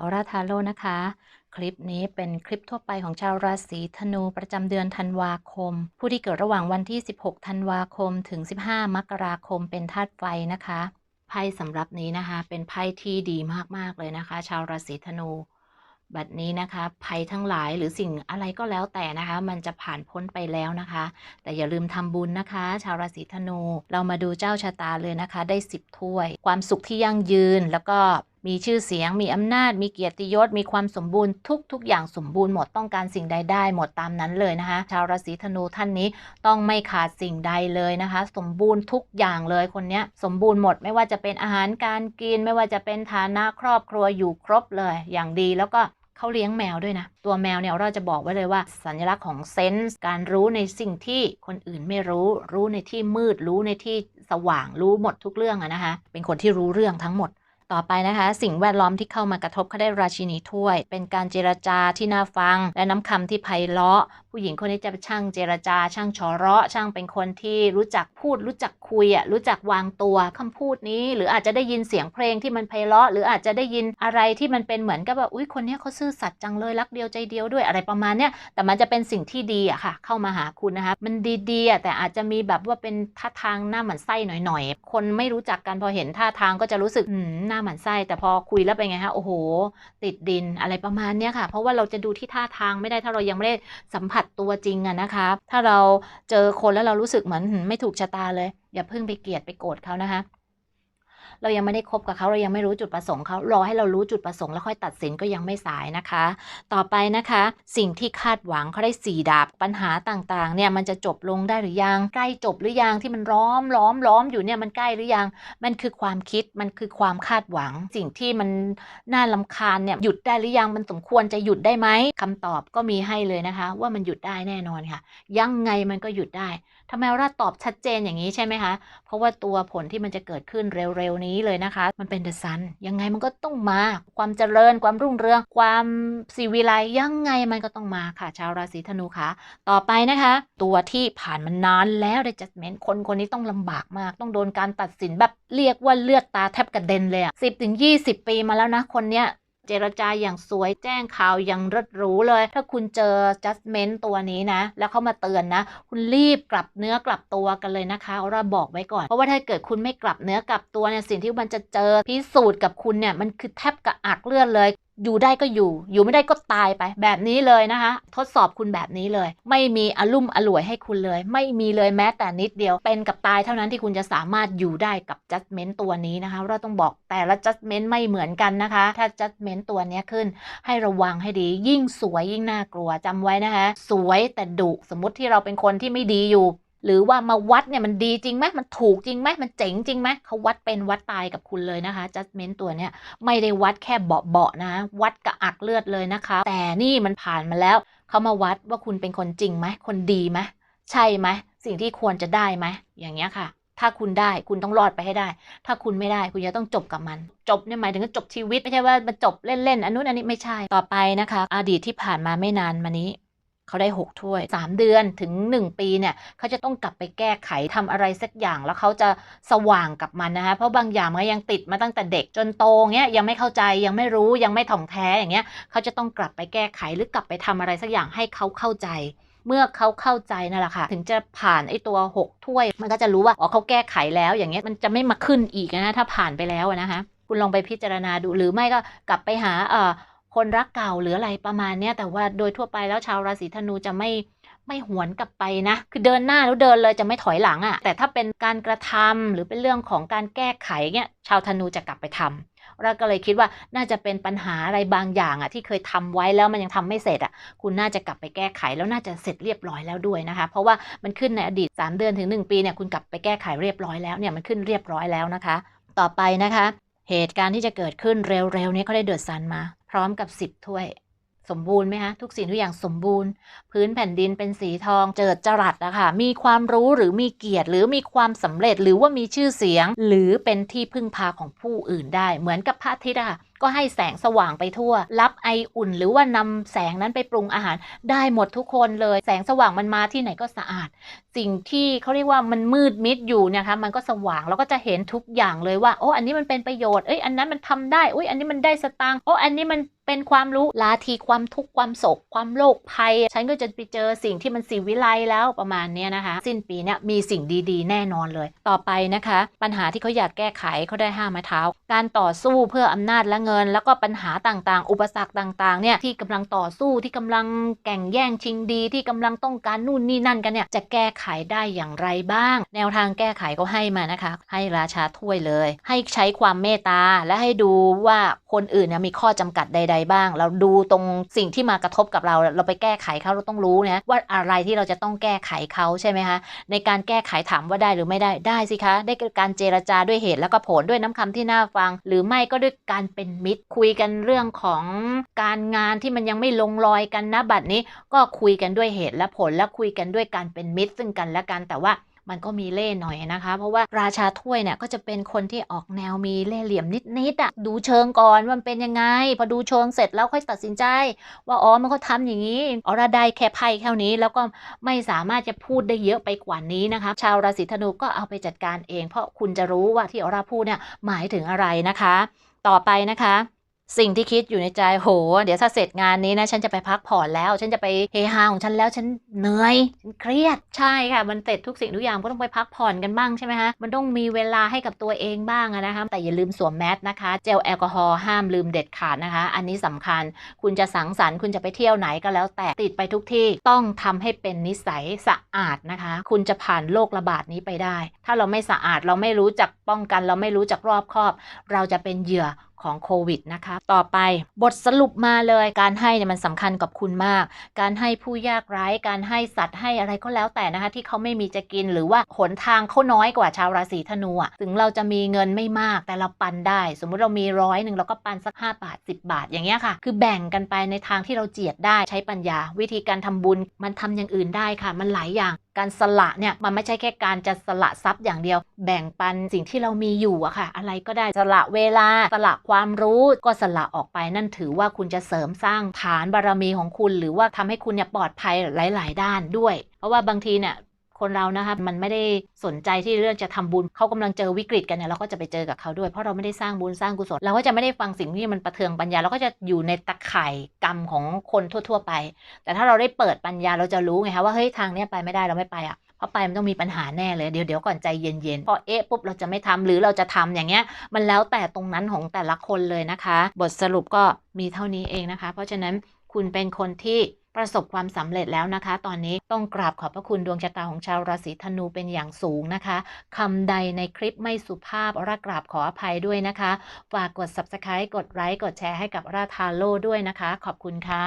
ออร่าทาโร่นะคะ คลิปนี้เป็นคลิปทั่วไปของชาวราศีธนูประจำเดือนธันวาคม ผู้ที่เกิดระหว่างวันที่ 16 ธันวาคม ถึง 15 มกราคมเป็นธาตุไฟนะคะ ไพ่สำหรับนี้นะคะ เป็นไพ่ที่ดีมากๆเลยนะคะ ชาวราศีธนู บัดนี้นะคะ ภัยทั้งหลายหรือสิ่งอะไรก็แล้วแต่นะคะ มันจะผ่านพ้นไปแล้วนะคะ แต่อย่าลืมทำบุญนะคะ ชาวราศีธนู เรามาดูเจ้าชะตาเลยนะคะ ได้ 10 ถ้วย ความสุขที่ยั่งยืนแล้วก็มีชื่อเสียง มีอำนาจ มีเกียรติยศ มีความสมบูรณ์ทุกทุกอย่างสมบูรณ์หมดต้องการสิ่งใดได้หมดตามนั้นเลยนะคะ ชาวราศีธนูท่านนี้ต้องไม่ขาดสิ่งใดเลยนะคะ สมบูรณ์ทุกอย่างเลยคนนี้สมบูรณ์หมดไม่ว่าจะเป็นอาหารการกิน ไม่ว่าจะเป็นฐานะครอบครัวอยู่ครบเลย อย่างดีแล้วก็เขาเลี้ยงแมวด้วยนะ ตัวแมวเนี่ยเราจะบอกไว้เลยว่า สัญลักษณ์ของเซนส์การรู้ในสิ่งที่คนอื่นไม่รู้ รู้ในที่มืด รู้ในที่สว่างรู้หมดทุกเรื่องอะนะคะ เป็นคนที่รู้เรื่องทั้งหมด ต่อไปนะคะ สิ่งแวดล้อมที่เข้ามากระทบเขาได้ราชินีถ้วย เป็นการเจรจาที่น่าฟัง และน้ำคำที่ไพเราะ ผู้หญิงคนนี้จะเป็นช่างเจรจา ช่างชอเราะ ช่างเป็นคนที่รู้จักพูด รู้จักคุยอะรู้จักวางตัวคำพูดนี้ หรืออาจจะได้ยินเสียงเพลงที่มันไพเราะ หรืออาจจะได้ยินอะไรที่มันเป็นเหมือนกับว่าอุ้ยคนนี้เขาซื่อสัตย์จังเลยรักเดียวใจเดียวด้วยอะไรประมาณเนี้ยแต่มันจะเป็นสิ่งที่ดีอะค่ะ เข้ามาหาคุณนะคะมันดีๆแต่อาจจะมีแบบว่าเป็นท่าทางหน้าหมันไส้หน่อยๆคนไม่รู้จักกันพอเห็นท่าทางก็จะรู้สึกอืมน้าหมันไส้แต่พอคุยแล้วเป็นไงฮะโอ้โห ติดดินอะไรประมาณเนี้ยค่ะ เพราะว่าเราจะดูที่ท่าทางไม่ได้ถ้าเรายังไม่ได้สัมผัสตัวจริงอะนะคะ ถ้าเราเจอคนแล้วเรารู้สึกเหมือนไม่ถูกชะตาเลย อย่าเพิ่งไปเกลียดไปโกรธเขานะคะ เรายังไม่ได้คบกับเขาเรายังไม่รู้จุดประสงค์เขารอให้เรารู้จุดประสงค์แล้วค่อยตัดสินก็ยังไม่สายนะคะ ต่อไปนะคะ สิ่งที่คาดหวังเขาได้สี่ดาบปัญหาต่างๆ เนี่ยมันจะจบลงได้หรือยังใกล้จบหรือยังที่มันล้อมล้อมล้อมอยู่เนี่ยมันใกล้หรือยัง มันคือความคิดมันคือความคาดหวัง สิ่งที่มันน่าลำคาญเนี่ยหยุดได้หรือยังมันสมควรจะหยุดได้ไหมคำตอบก็มีให้เลยนะคะ ว่ามันหยุดได้แน่นอนค่ะ ยังไงมันก็หยุดได้ทำไมเราตอบชัดเจนอย่างนี้ใช่ไหมคะเพราะว่าตัวผลที่มันจะเกิดขึ้นเร็วๆนี้เลยนะคะ มันเป็นเดอะซันยังไงมันก็ต้องมา ความเจริญความรุ่งเรือง ความสีวิไลยังไงมันก็ต้องมาค่ะ ชาวราศีธนูค่ะ ต่อไปนะคะ ตัวที่ผ่านมานานแล้วได้จัดเมนคนคนนี้ต้องลำบากมาก ต้องโดนการตัดสินแบบเรียกว่าเลือดตาแทบกระเด็นเลยอะสิบถึงยี่สิบปีมาแล้วนะคนเนี้ย เจรจาอย่างสวยแจ้งข่าวอย่างรดรู้เลย ถ้าคุณเจอ judgment ตัวนี้นะ แล้วเขามาเตือนนะ คุณรีบกลับเนื้อกลับตัวกันเลยนะคะเอาเราบอกไว้ก่อน เพราะว่าถ้าเกิดคุณไม่กลับเนื้อกลับตัวเนี่ยสิ่งที่มันจะเจอพิสูจน์กับคุณเนี่ยมันคือแทบกระอักเลือดเลย อยู่ได้ก็อยู่ อยู่ไม่ได้ก็ตายไป แบบนี้เลยนะคะ ทดสอบคุณแบบนี้เลย ไม่มีอารมุ่มอร่วยให้คุณเลย ไม่มีเลยแม้แต่นิดเดียว เป็นกับตายเท่านั้นที่คุณจะสามารถอยู่ได้กับ judgment ตัวนี้นะคะ เราต้องบอกแต่ละ judgment ไม่เหมือนกันนะคะ ถ้า judgment ตัวนี้ขึ้น ให้ระวังให้ดี ยิ่งสวยยิ่งน่ากลัวจำไว้นะคะ สวยแต่ดุสมมติที่เราเป็นคนที่ไม่ดีอยู่ หรือว่ามาวัดเนี่ยมันดีจริงไหมมันถูกจริงไหมมันเจ๋งจริงไหมเขาวัดเป็นวัดตายกับคุณเลยนะคะ judgment ตัวเนี้ยไม่ได้วัดแค่เบาๆนะ วัดกระอักเลือดเลยนะคะ แต่นี่มันผ่านมาแล้วเขามาวัดว่าคุณเป็นคนจริงไหมคนดีไหมใช่ไหมสิ่งที่ควรจะได้ไหมอย่างเงี้ยค่ะ ถ้าคุณได้คุณต้องรอดไปให้ได้ ถ้าคุณไม่ได้คุณจะต้องจบกับมัน จบเนี่ยหมายถึงจบชีวิตไม่ใช่ว่ามันจบเล่นๆอันนู้นอันนี้ไม่ใช่ต่อไปนะคะ อดีตที่ผ่านมาไม่นานมานี้ เขาได้ 6 ถ้วย 3 เดือนถึง 1 ปีเนี่ยเขาจะต้องกลับไปแก้ไขทำอะไรสักอย่างแล้วเขาจะสว่างกับมันนะคะเพราะบางอย่างมันยังติดมาตั้งแต่เด็กจนโตเงี้ยยังไม่เข้าใจยังไม่รู้ยังไม่ถ่องแท้อย่างเงี้ยเขาจะต้องกลับไปแก้ไขหรือกลับไปทำอะไรสักอย่างให้เขาเข้าใจเมื่อเขาเข้าใจนั่นแหละค่ะ ถึงจะผ่านไอ้ตัว 6 ถ้วย มันก็จะรู้ว่าอ๋อเขาแก้ไขแล้ว อย่างเงี้ยมันจะไม่มาขึ้นอีกนะถ้าผ่านไปแล้วนะคะ คุณลองไปพิจารณาดูหรือไม่ก็กลับไปหาเอ่อ คนรักเก่าหรืออะไรประมาณเนี้ยแต่ว่าโดยทั่วไปแล้วชาวราศีธนูจะไม่ไม่หวนกลับไปนะ คือเดินหน้าแล้วเดินเลยจะไม่ถอยหลังอะ่ะ แต่ถ้าเป็นการกระทำหรือเป็นเรื่องของการแก้ไขเนี้ย ชาวธนูจะกลับไปทำเราก็เลยคิดว่าน่าจะเป็นปัญหาอะไรบางอย่างอะ่ะที่เคยทำไว้แล้วมันยังทำไม่เสร็จอะ่ะ คุณน่าจะกลับไปแก้ไขแล้วน่าจะเสร็จเรียบร้อยแล้วด้วยนะคะ เพราะว่ามันขึ้นในอดีต 3 เดือนถึง 1 ปีเนี่ยคุณกลับไปแก้ไขเรียบร้อยแล้วเนี่ยมันขึ้นเรียบร้อยแล้วนะคะ ต่อไปนะคะ เหตุการณ์ที่จะเกิดขึ้นเร็วๆนี้เขาได้เดือดซันมา ร้อมกับสิบถ้วย สมบูรณ์ไหมคะทุกสิ่งทุกอย่างสมบูรณ์ พื้นแผ่นดินเป็นสีทองเจิดจรัสนะคะมีความรู้หรือมีเกียรติ หรือมีความสำเร็จหรือว่ามีชื่อเสียง หรือเป็นที่พึ่งพาของผู้อื่นได้ เหมือนกับพระอาทิตย์อะก็ให้แสงสว่างไปทั่ว รับไออุ่น หรือว่านำแสงนั้นไปปรุงอาหารได้หมดทุกคนเลย แสงสว่างมันมาที่ไหนก็สะอาด สิ่งที่เขาเรียกว่ามันมืดมิดอยู่เนี่ยคะมันก็สว่างแล้วก็จะเห็นทุกอย่างเลยว่าโอ้อันนี้มันเป็นประโยชน์เอ้ยอันนั้นมันทำได้โอ้ยอันนี้มันได้สตางค์โอ้อันนี้มันเป็นความรู้ลาทีความทุกข์ความโศก ความโรคภัย ฉันก็จะไปเจอสิ่งที่มันสีวิไลแล้วประมาณเนี้ยนะคะ สิ้นปีเนี่ยมีสิ่งดีๆ แน่นอนเลย ต่อไปนะคะ ปัญหาที่เขาอยากแก้ไขเขาได้ห้าไม้เท้า การต่อสู้เพื่ออำนาจและเงิน แล้วก็ปัญหาต่างๆ อุปสรรคต่างๆเนี่ยที่กำลังต่อสู้ที่กำลังแข่งแย่งชิงดีที่กำลังต้องการนู่นนี่นั่นกันเนี่ยจะแก้ไขได้อย่างไรบ้าง แนวทางแก้ไขเขาให้มานะคะ ให้ราชาถ้วยเลย ให้ใช้ความเมตตาและให้ดูว่าคนอื่นเนี่ยมีข้อจำกัดใด ๆ บ้าง เราดูตรงสิ่งที่มากระทบกับเรา เราไปแก้ไขเขาเราต้องรู้นะว่าอะไรที่เราจะต้องแก้ไขเขาใช่ไหมคะในการแก้ไขถามว่าได้หรือไม่ได้ได้สิคะ ได้การเจรจาด้วยเหตุแล้วก็ผลด้วยน้ำคำที่น่าฟัง หรือไม่ก็ด้วยการเป็นมิตร คุยกันเรื่องของการงานที่มันยังไม่ลงรอยกันนะบัดนี้ ก็คุยกันด้วยเหตุและผลและคุยกันด้วยการเป็นมิตร ซึ่งกันและกันแต่ว่ามันก็มีเล่ห์หน่อยนะคะ เพราะว่าราชาถ้วยเนี่ยก็จะเป็นคนที่ออกแนวมีเล่ห์เหลี่ยมนิดๆอะ่ะดูเชิงก่อนว่ามันเป็นยังไง พอดูเชิงเสร็จแล้วค่อยตัดสินใจ ว่าอ๋อมันก็ทำอย่างนี้อรได้แค่ไพ่แค่นี้ แล้วก็ไม่สามารถจะพูดได้เยอะไปกว่านี้นะคะ ชาวราศีธนูก็เอาไปจัดการเอง เพราะคุณจะรู้ว่าที่อราพูดเนี่ยหมายถึงอะไรนะคะ ต่อไปนะคะ สิ่งที่คิดอยู่ในใจโห เดี๋ยวถ้าเสร็จงานนี้นะ ฉันจะไปพักผ่อนแล้ว ฉันจะไปเฮฮาของฉันแล้วฉันเหนื่อยฉันเครียดใช่ค่ะ มันเสร็จทุกสิ่งทุกอย่างก็ต้องไปพักผ่อนกันบ้างใช่ไหมคะมันต้องมีเวลาให้กับตัวเองบ้างนะคะแต่อย่าลืมสวมแมสนะคะ เจลแอลกอฮอล์ห้ามลืมเด็ดขาดนะคะ อันนี้สำคัญ คุณจะสังสรรค์คุณจะไปเที่ยวไหนก็แล้วแต่ติดไปทุกที่ต้องทำให้เป็นนิสัยสะอาดนะคะ คุณจะผ่านโรคระบาดนี้ไปได้ ถ้าเราไม่สะอาดเราไม่รู้จักป้องกัน เราไม่รู้จักรอบคอบ เราจะเป็นเหยื่อ ของโควิดนะคะ ต่อไปบทสรุปมาเลยการให้เนี่ยมันสำคัญกับคุณมาก การให้ผู้ยากไร้การให้สัตว์ให้อะไรก็แล้วแต่นะคะที่เขาไม่มีจะกินหรือว่าหนทางเขาน้อยกว่าชาวราศีธนูอะถึงเราจะมีเงินไม่มากแต่เราปันได้ สมมุติเรามีร้อยหนึ่งเราก็ปันสัก 5 บาท 10 บาทอย่างเงี้ยค่ะ คือแบ่งกันไปในทางที่เราเจียดได้ใช้ปัญญา วิธีการทำบุญมันทำอย่างอื่นได้ค่ะ มันหลายอย่าง การสละเนี่ยมันไม่ใช่แค่การจะสละทรัพย์อย่างเดียว แบ่งปันสิ่งที่เรามีอยู่อะค่ะ อะไรก็ได้สละเวลาสละความรู้ก็สละออกไปนั่นถือว่าคุณจะเสริมสร้างฐานบารมีของคุณ หรือว่าทำให้คุณเนี่ยปลอดภัยหลาย ๆ ด้านด้วย เพราะว่าบางทีเนี่ย คนเรานะคะมันไม่ได้สนใจที่เรื่องจะทำบุญเขากำลังเจอวิกฤตกันเนี่ยเราก็จะไปเจอกับเขาด้วย เพราะเราไม่ได้สร้างบุญสร้างกุศลเราก็จะไม่ได้ฟังสิ่งที่มันประเทืองปัญญาเราก็จะอยู่ในตะข่ายกรรมของคนทั่ว ๆ ไป แต่ถ้าเราได้เปิดปัญญาเราจะรู้ไงคะว่าเฮ้ยทางเนี้ยไปไม่ได้เราไม่ไปอะเพราะไปมันต้องมีปัญหาแน่เลย เดี๋ยวเดี๋ยวก่อนใจเย็นๆพอเอ๊ะปุ๊บเราจะไม่ทำหรือเราจะทำอย่างเงี้ย มันแล้วแต่ตรงนั้นของแต่ละคนเลยนะคะ บทสรุปก็มีเท่านี้เองนะคะ เพราะฉะนั้นคุณเป็นคนที่ ประสบความสำเร็จแล้วนะคะ ตอนนี้ต้องกราบขอบพระคุณดวงชะตาของชาวราศีธนูเป็นอย่างสูงนะคะคำใดในคลิปไม่สุภาพรากราบขออภัยด้วยนะคะ ฝากกด subscribe กดไลค์กดแชร์ให้กับราทาโลด้วยนะคะ ขอบคุณค่ะ